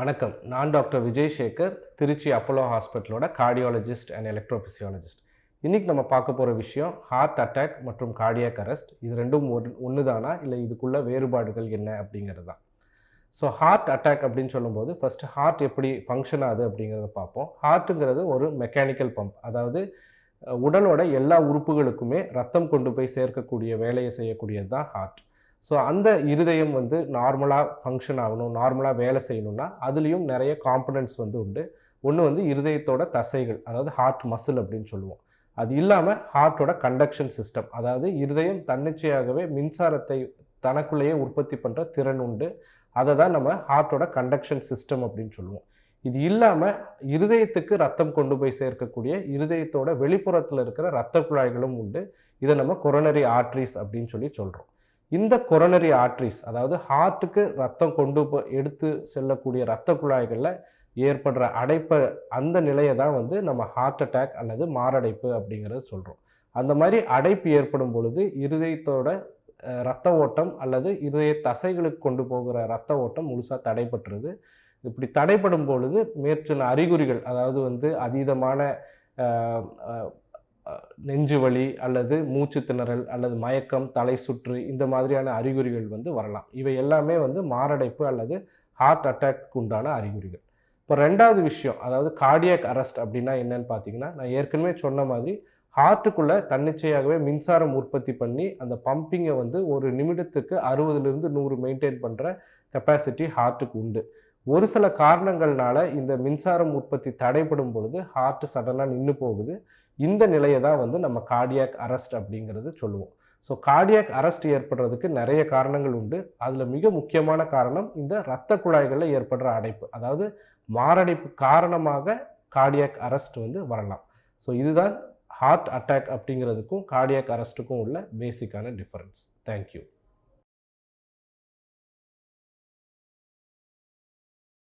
வணக்கம். நான் doctor Vijay Sekar Trichy Apollo ஹாஸ்பிட்டலோட கார்டியாலஜிஸ்ட் அண்ட் எலக்ட்ரோஃபிசியாலஜிஸ்ட் இன்றைக்கி நம்ம பார்க்க போகிற விஷயம் ஹார்ட் அட்டாக் மற்றும் கார்டியாக் அரெஸ்ட் இது ரெண்டும் ஒரு ஒன்று தானா இல்லை இதுக்குள்ள வேறுபாடுகள் என்ன அப்படிங்கிறது? தான் ஸோ ஹார்ட் அட்டாக் அப்படின்னு சொல்லும்போது ஃபஸ்ட்டு ஹார்ட் எப்படி ஃபங்க்ஷன் ஆகுது அப்படிங்கிறத பார்ப்போம். ஹார்ட்டுங்கிறது ஒரு மெக்கானிக்கல் பம்ப் அதாவது உடலோட எல்லா உறுப்புகளுக்குமே ரத்தம் கொண்டு போய் சேர்க்கக்கூடிய வேலையை செய்யக்கூடியது தான் ஹார்ட் ஸோ அந்த இருதயம் வந்து நார்மலாக ஃபங்க்ஷன் ஆகணும் நார்மலாக வேலை செய்யணும்னா அதுலேயும் நிறைய காம்பனன்ட்ஸ் வந்து உண்டு. ஒன்று வந்து இருதயத்தோட தசைகள் அதாவது ஹார்ட் மசில் அப்படின்னு சொல்லுவோம். அது இல்லாமல் ஹார்ட்டோட கண்டக்ஷன் சிஸ்டம் அதாவது இருதயம் தன்னிச்சையாகவே மின்சாரத்தை தனக்குள்ளேயே உற்பத்தி பண்ணுற திறன் உண்டு. அதை தான் நம்ம ஹார்ட்டோட கண்டக்ஷன் சிஸ்டம் அப்படின்னு சொல்லுவோம். இது இல்லாமல் இருதயத்துக்கு ரத்தம் கொண்டு போய் சேர்க்கக்கூடிய இருதயத்தோட வெளிப்புறத்தில் இருக்கிற இரத்த குழாய்களும் உண்டு. இதை நம்ம கொரோனரி ஆர்ட்ரிஸ் அப்படின்னு சொல்லி சொல்கிறோம் இந்த கொரோனரி ஆர்ட்ரிஸ் அதாவது ஹார்ட்டுக்கு ரத்தம் கொண்டு போ எடுத்து செல்லக்கூடிய இரத்த குழாய்களில் ஏற்படுற அடைப்பை அந்த நிலையை தான் வந்து நம்ம ஹார்ட் அட்டாக் அல்லது மாரடைப்பு அப்படிங்கிறத சொல்கிறோம் அந்த மாதிரி அடைப்பு ஏற்படும் பொழுது இருதயத்தோட ரத்த ஓட்டம் அல்லது இருதய தசைகளுக்கு கொண்டு போகிற ரத்த ஓட்டம் முழுசாக தடைப்பட்டுருது இப்படி தடைப்படும் பொழுது மேற்சொன்ன அறிகுறிகள் அதாவது வந்து அதீதமான நெஞ்சு வலி அல்லது மூச்சு திணறல் அல்லது மயக்கம் தலை சுற்று இந்த மாதிரியான அறிகுறிகள் வந்து வரலாம். இவை எல்லாமே வந்து மாரடைப்பு அல்லது ஹார்ட் அட்டாக் உண்டான அறிகுறிகள். இப்போ ரெண்டாவது விஷயம் அதாவது கார்டியாக் அரெஸ்ட் அப்படின்னா என்னன்னு பார்த்தீங்கன்னா நான் ஏற்கனவே சொன்ன மாதிரி ஹார்ட்டுக்குள்ளே தன்னிச்சையாகவே மின்சாரம் உற்பத்தி பண்ணி அந்த பம்பிங்கை வந்து ஒரு நிமிடத்துக்கு அறுபதுலேருந்து நூறு மெயின்டைன் பண்ணுற கெப்பாசிட்டி ஹார்ட்டுக்கு உண்டு. ஒரு சில காரணங்கள்னால இந்த மின்சாரம் உற்பத்தி தடைப்படும் பொழுது ஹார்ட் சடனாக நின்று போகுது. இந்த நிலையை தான் வந்து நம்ம கார்டியாக் அரெஸ்ட் அப்படிங்கிறது சொல்லுவோம். ஸோ கார்டியாக் அரெஸ்ட் ஏற்படுறதுக்கு நிறைய காரணங்கள் உண்டு. அதில் மிக முக்கியமான காரணம் இந்த இரத்த குழாய்களில் ஏற்படுற அடைப்பு. அதாவது மாரடைப்பு காரணமாக கார்டியாக் அரெஸ்ட் வந்து வரலாம். ஸோ இதுதான் ஹார்ட் அட்டாக் அப்படிங்கிறதுக்கும் கார்டியாக் அரெஸ்ட்டுக்கும் உள்ள பேசிக்கான டிஃப்ரென்ஸ் தேங்க்யூ